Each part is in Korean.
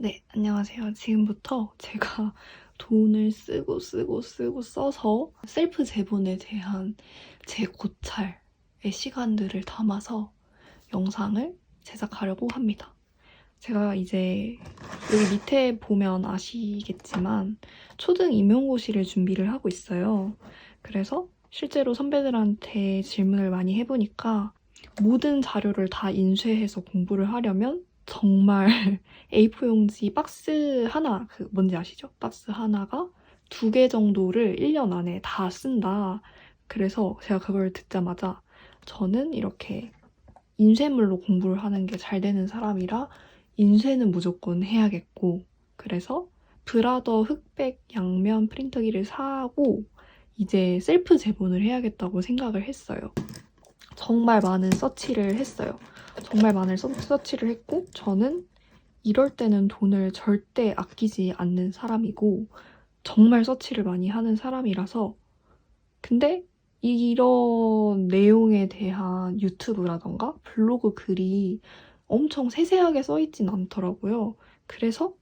네, 안녕하세요. 지금부터 제가 돈을 쓰고 쓰고 쓰고 써서 셀프 제본에 대한 제 고찰의 시간들을 담아서 영상을 제작하려고 합니다. 제가 이제 여기 밑에 보면 아시겠지만 초등 임용고시를 준비를 하고 있어요. 그래서 실제로 선배들한테 질문을 많이 해보니까 모든 자료를 다 인쇄해서 공부를 하려면 정말 A4 용지 박스 하나, 그 뭔지 아시죠? 박스 하나가 두 개 정도를 1년 안에 다 쓴다. 그래서 제가 그걸 듣자마자 저는 이렇게 인쇄물로 공부를 하는 게 잘 되는 사람이라 인쇄는 무조건 해야겠고, 그래서 브라더 흑백 양면 프린터기를 사고 이제 셀프 제본을 해야겠다고 생각을 했어요. 정말 많은 서치를 했어요. 정말 많은 서, 서치를 했고 저는 이럴 때는 돈을 절대 아끼지 않는 사람이고 정말 서치를 많이 하는 사람이라서 근데 이런 내용에 대한 유튜브라던가 블로그 글이 엄청 세세하게 써있진 않더라고요. 그래서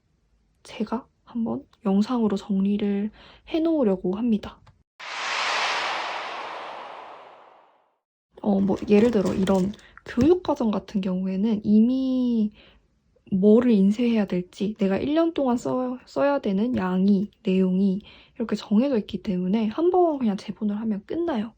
제가 한번 영상으로 정리를 해놓으려고 합니다. 어, 뭐, 예를 들어 이런 교육과정 같은 경우에는 이미 뭐를 인쇄해야 될지 내가 1년 동안 써, 써야 되는 양이, 내용이 이렇게 정해져 있기 때문에 한 번 그냥 제본을 하면 끝나요.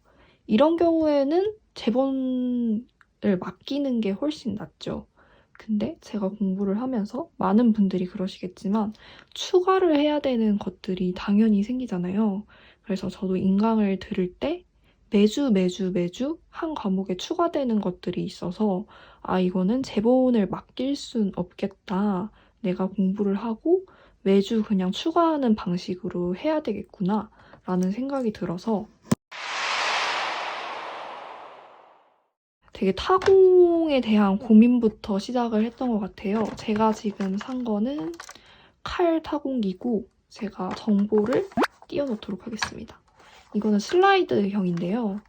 이런 경우에는 제본을 맡기는 게 훨씬 낫죠. 근데 제가 공부를 하면서 많은 분들이 그러시겠지만 추가를 해야 되는 것들이 당연히 생기잖아요. 그래서 저도 인강을 들을 때 매주 매주 매주 한 과목에 추가되는 것들이 있어서 아 이거는 제본을 맡길 순 없겠다. 내가 공부를 하고 매주 그냥 추가하는 방식으로 해야 되겠구나 라는 생각이 들어서 되게 타공에 대한 고민부터 시작을 했던 것 같아요. 제가 지금 산 거는 칼 타공기고 제가 정보를 띄워놓도록 하겠습니다. 이거는 슬라이드형인데요.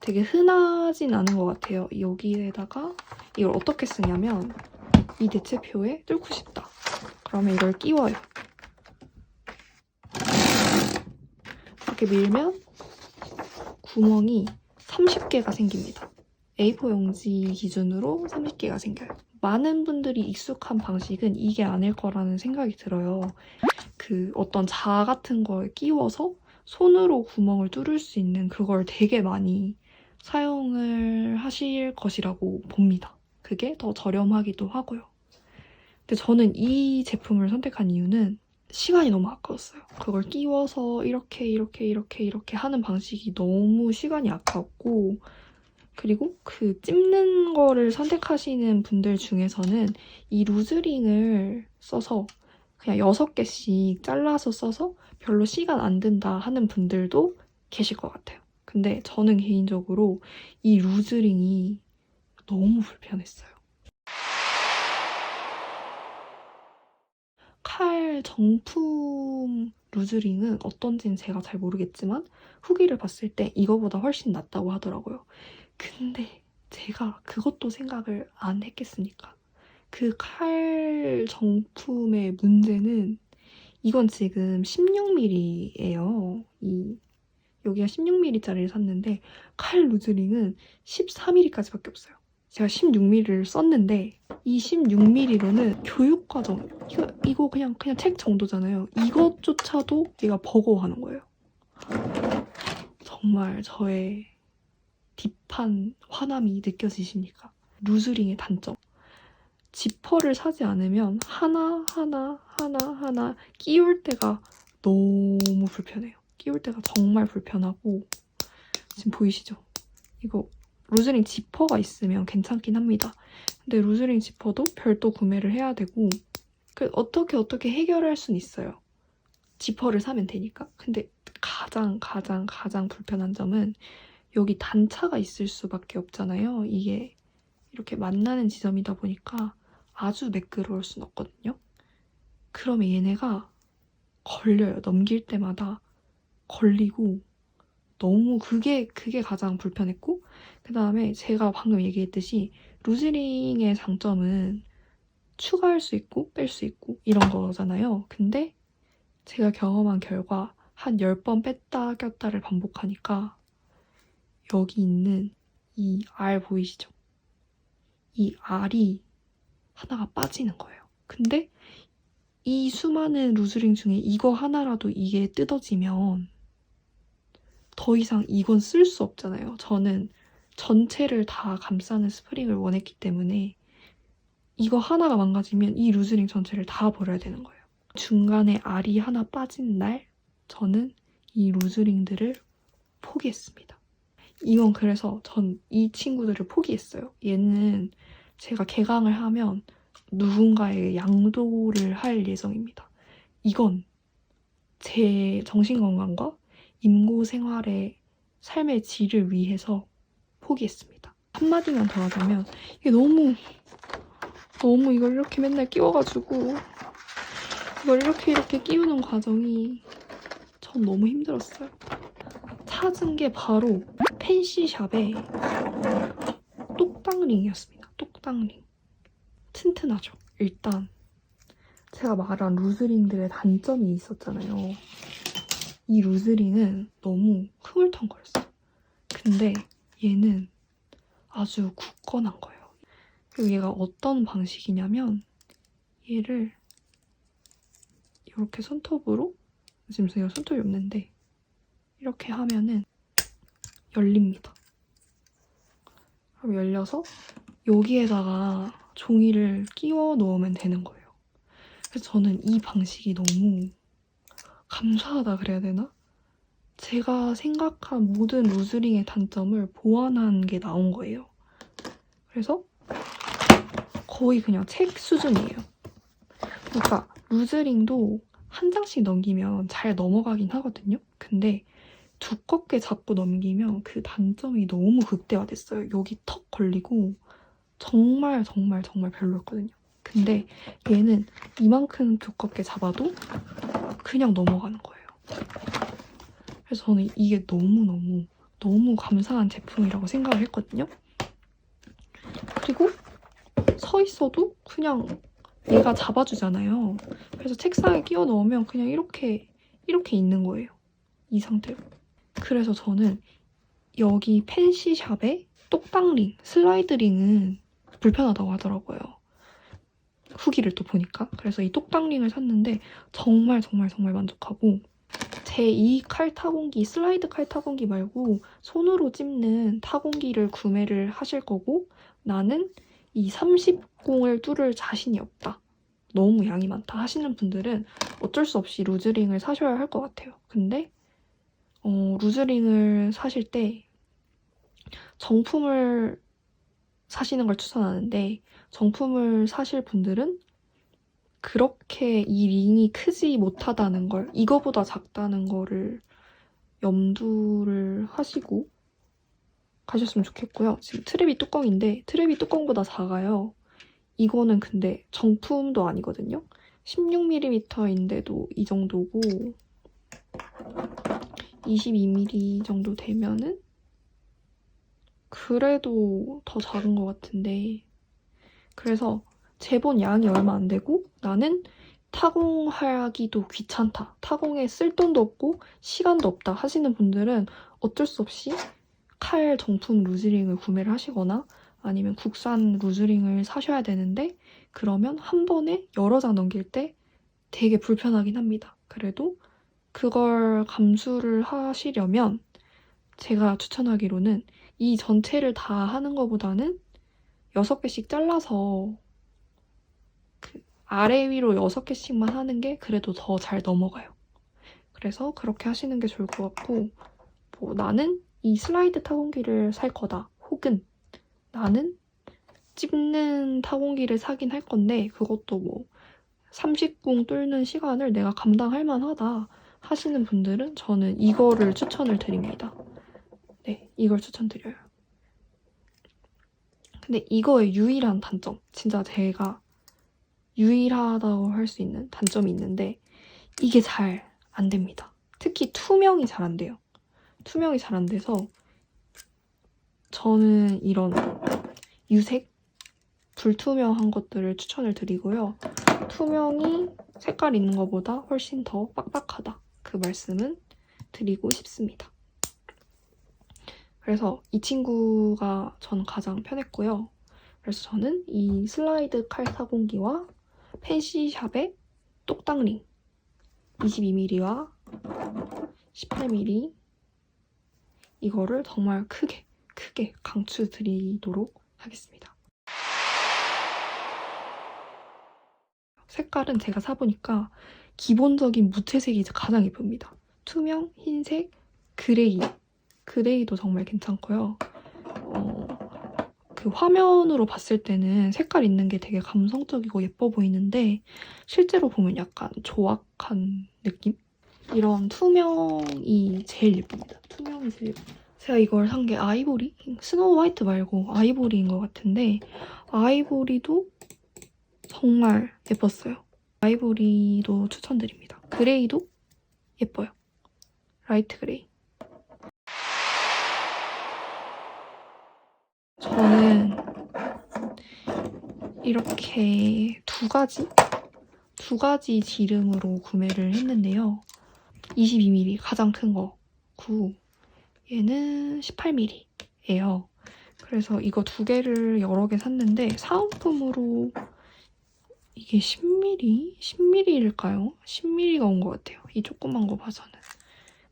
되게 흔하진 않은 것 같아요. 여기에다가 이걸 어떻게 쓰냐면 이 대체표에 뚫고 싶다. 그러면 이걸 끼워요. 이렇게 밀면 구멍이 30개가 생깁니다. A4 용지 기준으로 30개가 생겨요. 많은 분들이 익숙한 방식은 이게 아닐 거라는 생각이 들어요. 그 어떤 자 같은 걸 끼워서 손으로 구멍을 뚫을 수 있는 그걸 되게 많이 사용을 하실 것이라고 봅니다. 그게 더 저렴하기도 하고요. 근데 저는 이 제품을 선택한 이유는 시간이 너무 아까웠어요. 그걸 끼워서 이렇게 이렇게 이렇게 이렇게 하는 방식이 너무 시간이 아까웠고 그리고 그 찝는 거를 선택하시는 분들 중에서는 이 루즈링을 써서 그냥 6개씩 잘라서 써서 별로 시간 안 든다 하는 분들도 계실 것 같아요. 근데 저는 개인적으로 이 루즈링이 너무 불편했어요. 칼 정품 루즈링은 어떤지는 제가 잘 모르겠지만 후기를 봤을 때 이거보다 훨씬 낫다고 하더라고요. 근데 제가 그것도 생각을 안 했겠습니까? 그 칼 정품의 문제는 이건 지금 16mm예요. 이 여기가 16mm짜리를 샀는데 칼 루즈링은 13mm까지밖에 없어요. 제가 16mm를 썼는데 이 16mm로는 교육과정 이거 이거 그냥 그냥 책 정도잖아요. 이것조차도 얘가 버거워하는 거예요. 정말 저의 딥한 화남이 느껴지십니까? 루즈링의 단점. 지퍼를 사지 않으면 하나 하나 하나 하나 끼울 때가 너무 불편해요. 끼울 때가 정말 불편하고 지금 보이시죠? 이거 루즈링 지퍼가 있으면 괜찮긴 합니다. 근데 루즈링 지퍼도 별도 구매를 해야 되고 그 어떻게 어떻게 해결할 순 있어요. 지퍼를 사면 되니까. 근데 가장 가장 가장 불편한 점은 여기 단차가 있을 수밖에 없잖아요. 이게 이렇게 만나는 지점이다 보니까 아주 매끄러울 순 없거든요. 그러면 얘네가 걸려요. 넘길 때마다 걸리고 너무 그게 그게 가장 불편했고 그 다음에 제가 방금 얘기했듯이 루즈링의 장점은 추가할 수 있고 뺄 수 있고 이런 거잖아요. 근데 제가 경험한 결과 한 10번 뺐다 꼈다를 반복하니까 여기 있는 이 알 보이시죠? 이 알이 하나가 빠지는 거예요. 근데 이 수많은 루즈링 중에 이거 하나라도 이게 뜯어지면 더 이상 이건 쓸 수 없잖아요. 저는 전체를 다 감싸는 스프링을 원했기 때문에 이거 하나가 망가지면 이 루즈링 전체를 다 버려야 되는 거예요. 중간에 알이 하나 빠진 날 저는 이 루즈링들을 포기했습니다. 이건 그래서 전 이 친구들을 포기했어요. 얘는 제가 개강을 하면 누군가에게 양도를 할 예정입니다. 이건 제 정신건강과 임고 생활의 삶의 질을 위해서 포기했습니다. 한마디만 더 하자면 이게 너무 너무 이걸 이렇게 맨날 끼워가지고 이걸 이렇게 이렇게 끼우는 과정이 전 너무 힘들었어요. 찾은 게 바로 팬시샵의 똑딱링이었습니다. 똑딱링. 튼튼하죠. 일단 제가 말한 루즈링들의 단점이 있었잖아요. 이 루즈링은 너무 흐물텅거렸어요. 근데 얘는 아주 굳건한 거예요. 그리고 얘가 어떤 방식이냐면 얘를 이렇게 손톱으로 지금 제가 손톱이 없는데 이렇게 하면은 열립니다. 그럼 열려서 여기에다가 종이를 끼워 넣으면 되는 거예요. 그래서 저는 이 방식이 너무 감사하다 그래야 되나? 제가 생각한 모든 루즈링의 단점을 보완한 게 나온 거예요. 그래서 거의 그냥 책 수준이에요. 그러니까 루즈링도 한 장씩 넘기면 잘 넘어가긴 하거든요. 근데 두껍게 잡고 넘기면 그 단점이 너무 극대화됐어요. 여기 턱 걸리고 정말 정말 정말 별로였거든요. 근데 얘는 이만큼 두껍게 잡아도 그냥 넘어가는 거예요. 그래서 저는 이게 너무너무 너무 감사한 제품이라고 생각을 했거든요. 그리고 서 있어도 그냥 얘가 잡아주잖아요. 그래서 책상에 끼워 넣으면 그냥 이렇게 이렇게 있는 거예요. 이 상태로. 그래서 저는 여기 팬시샵의 똑딱링, 슬라이드링은 불편하다고 하더라고요. 후기를 또 보니까. 그래서 이 똑딱링을 샀는데 정말 정말 정말 만족하고 제이칼 타공기, 슬라이드 칼 타공기 말고 손으로 찝는 타공기를 구매를 하실 거고 나는 이 30공을 뚫을 자신이 없다. 너무 양이 많다 하시는 분들은 어쩔 수 없이 루즈링을 사셔야 할 것 같아요. 근데 어, 루즈링을 사실 때 정품을 사시는 걸 추천하는데 정품을 사실 분들은 그렇게 이 링이 크지 못하다는 걸 이거보다 작다는 거를 염두를 하시고 가셨으면 좋겠고요. 지금 트랩이 뚜껑인데 트랩이 뚜껑보다 작아요. 이거는 근데 정품도 아니거든요. 16mm인데도 이 정도고 22mm 정도 되면은 그래도 더 작은 것 같은데 그래서 재본 양이 얼마 안 되고 나는 타공하기도 귀찮다. 타공에 쓸 돈도 없고 시간도 없다 하시는 분들은 어쩔 수 없이 칼 정품 루즈링을 구매를 하시거나 아니면 국산 루즈링을 사셔야 되는데 그러면 한 번에 여러 장 넘길 때 되게 불편하긴 합니다. 그래도 그걸 감수를 하시려면 제가 추천하기로는 이 전체를 다 하는 것보다는 6개씩 잘라서 그 아래 위로 6개씩만 하는 게 그래도 더 잘 넘어가요. 그래서 그렇게 하시는 게 좋을 것 같고 뭐 나는 이 슬라이드 타공기를 살 거다. 혹은 나는 찝는 타공기를 사긴 할 건데 그것도 뭐 30궁 뚫는 시간을 내가 감당할 만하다 하시는 분들은 저는 이거를 추천을 드립니다. 네, 이걸 추천드려요. 근데 이거의 유일한 단점, 진짜 제가 유일하다고 할 수 있는 단점이 있는데 이게 잘 안 됩니다. 특히 투명이 잘 안 돼요. 투명이 잘 안 돼서 저는 이런 유색 불투명한 것들을 추천을 드리고요. 투명이 색깔 있는 것보다 훨씬 더 빡빡하다. 그 말씀은 드리고 싶습니다. 그래서 이 친구가 저는 가장 편했고요. 그래서 저는 이 슬라이드 칼 사공기와 펜시샵의 똑딱링 22mm와 18mm 이거를 정말 크게 크게 강추드리도록 하겠습니다. 색깔은 제가 사보니까 기본적인 무채색이 가장 예쁩니다. 투명, 흰색, 그레이. 그레이도 정말 괜찮고요. 어, 그 화면으로 봤을 때는 색깔 있는 게 되게 감성적이고 예뻐 보이는데 실제로 보면 약간 조악한 느낌? 이런 투명이 제일 예쁩니다. 투명이 제일 예뻐요. 제가 이걸 산 게 아이보리? 스노우 화이트 말고 아이보리인 것 같은데 아이보리도 정말 예뻤어요. 아이보리도 추천드립니다. 그레이도 예뻐요. 라이트 그레이. 저는 이렇게 두 가지? 두 가지 지름으로 구매를 했는데요. 22mm 가장 큰 거고 얘는 18mm예요. 그래서 이거 두 개를 여러 개 샀는데 사은품으로 이게 10mm? 10mm일까요? 10mm가 온 것 같아요. 이 조그만 거 봐서는.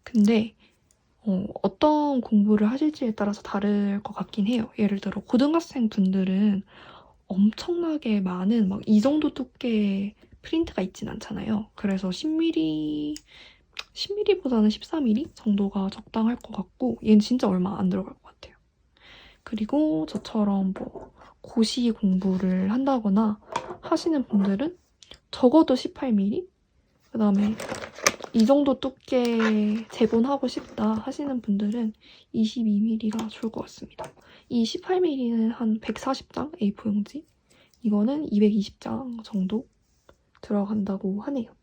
근데 어, 어떤 공부를 하실지에 따라서 다를 것 같긴 해요. 예를 들어 고등학생 분들은 엄청나게 많은 막 이 정도 두께 프린트가 있진 않잖아요. 그래서 10mm, 10mm보다는 14mm 정도가 적당할 것 같고 얘는 진짜 얼마 안 들어갈 것 같아요. 그리고 저처럼 뭐 고시 공부를 한다거나 하시는 분들은 적어도 18mm 그 다음에 이 정도 두께 재본하고 싶다 하시는 분들은 22mm가 좋을 것 같습니다. 이 18mm는 한 140장 A4용지 이거는 220장 정도 들어간다고 하네요.